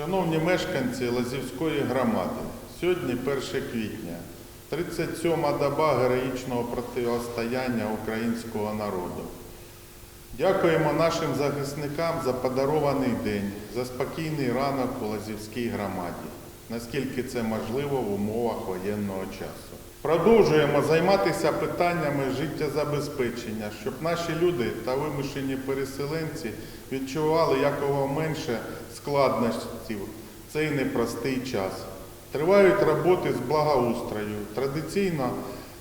Шановні мешканці Лазівської громади, сьогодні 1 квітня, 37-ма доба героїчного протистояння українського народу. Дякуємо нашим захисникам за подарований день, за спокійний ранок у Лазівській громаді, наскільки це можливо в умовах воєнного часу. Продовжуємо займатися питаннями життєзабезпечення, щоб наші люди та вимушені переселенці відчували якого менше складностей в цей непростий час. Тривають роботи з благоустрою. Традиційно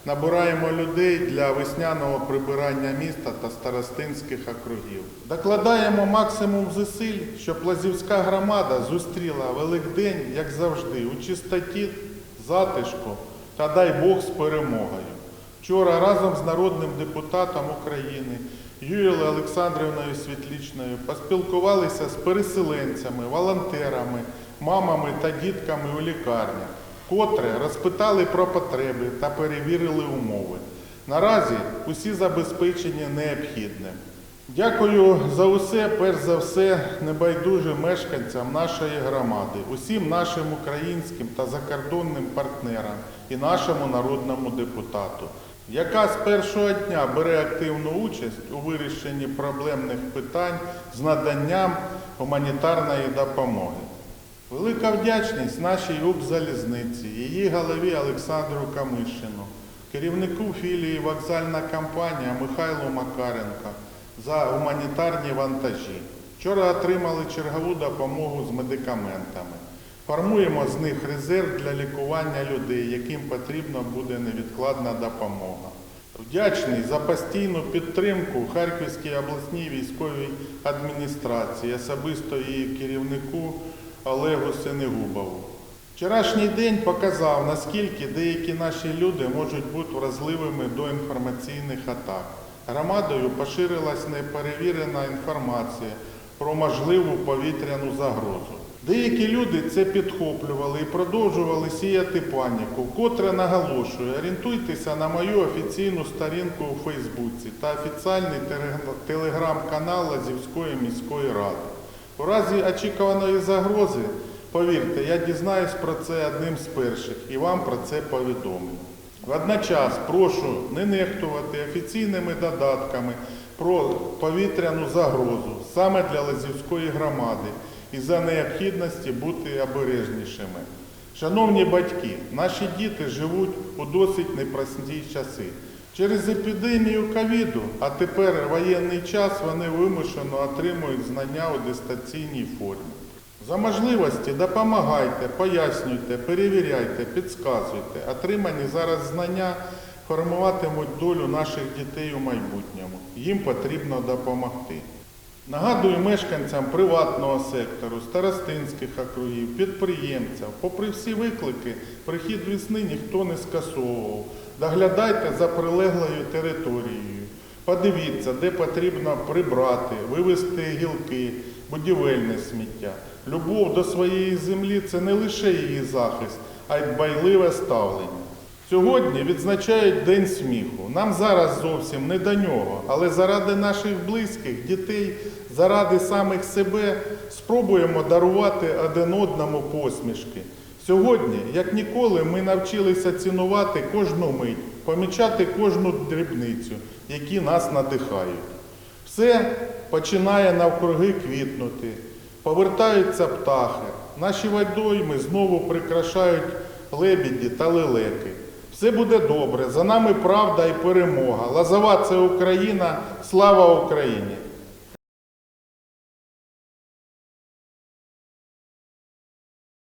набираємо людей для весняного прибирання міста та старостинських округів. Докладаємо максимум зусиль, щоб Лазівська громада зустріла Великдень, як завжди, у чистоті, затишку та дай Бог з перемогою. Вчора разом з народним депутатом України Юлією Олександрівною Світлічною поспілкувалися з переселенцями, волонтерами, мамами та дітками у лікарнях, котре розпитали про потреби та перевірили умови. Наразі усі забезпечені необхідним. Дякую за усе, перш за все, небайдужим мешканцям нашої громади, усім нашим українським та закордонним партнерам і нашому народному депутату, яка з першого дня бере активну участь у вирішенні проблемних питань з наданням гуманітарної допомоги. Велика вдячність нашій Укрзалізниці, її голові Олександру Камишину, керівнику філії вокзальна компанія Михайлу Макаренко за гуманітарні вантажі. Вчора отримали чергову допомогу з медикаментами. Формуємо з них резерв для лікування людей, яким потрібна буде невідкладна допомога. Вдячний за постійну підтримку Харківській обласній військовій адміністрації, особисто її керівнику Олегу Сенегубову. Вчорашній день показав, наскільки деякі наші люди можуть бути вразливими до інформаційних атак. Громадою поширилась неперевірена інформація про можливу повітряну загрозу. Деякі люди це підхоплювали і продовжували сіяти паніку, вкотре наголошую, орієнтуйтеся на мою офіційну сторінку у Фейсбуці та офіційний телеграм-канал Лазівської міської ради. У разі очікуваної загрози, повірте, я дізнаюсь про це одним з перших і вам про це повідомлю. Водночас прошу не нехтувати офіційними додатками про повітряну загрозу саме для Лазівської громади і за необхідності бути обережнішими. Шановні батьки, наші діти живуть у досить непрості часи. Через епідемію ковіду, а тепер воєнний час, вони вимушено отримують знання у дистанційній формі. За можливості допомагайте, пояснюйте, перевіряйте, підказуйте. Отримані зараз знання формуватимуть долю наших дітей у майбутньому. Їм потрібно допомогти. Нагадую мешканцям приватного сектору, старостинських округів, підприємцям, попри всі виклики, прихід весни ніхто не скасовував. Доглядайте за прилеглою територією. Подивіться, де потрібно прибрати, вивезти гілки, будівельне сміття. Любов до своєї землі це не лише її захист, а й дбайливе ставлення. Сьогодні відзначають День сміху. Нам зараз зовсім не до нього, але заради наших близьких, дітей, заради самих себе спробуємо дарувати один одному посмішки. Сьогодні, як ніколи, ми навчилися цінувати кожну мить, помічати кожну дрібницю, які нас надихають. Все починає навкруги квітнути, повертаються птахи, наші водойми знову прикрашають лебіді та лелеки. Все буде добре, за нами правда і перемога. Лазова це Україна, слава Україні!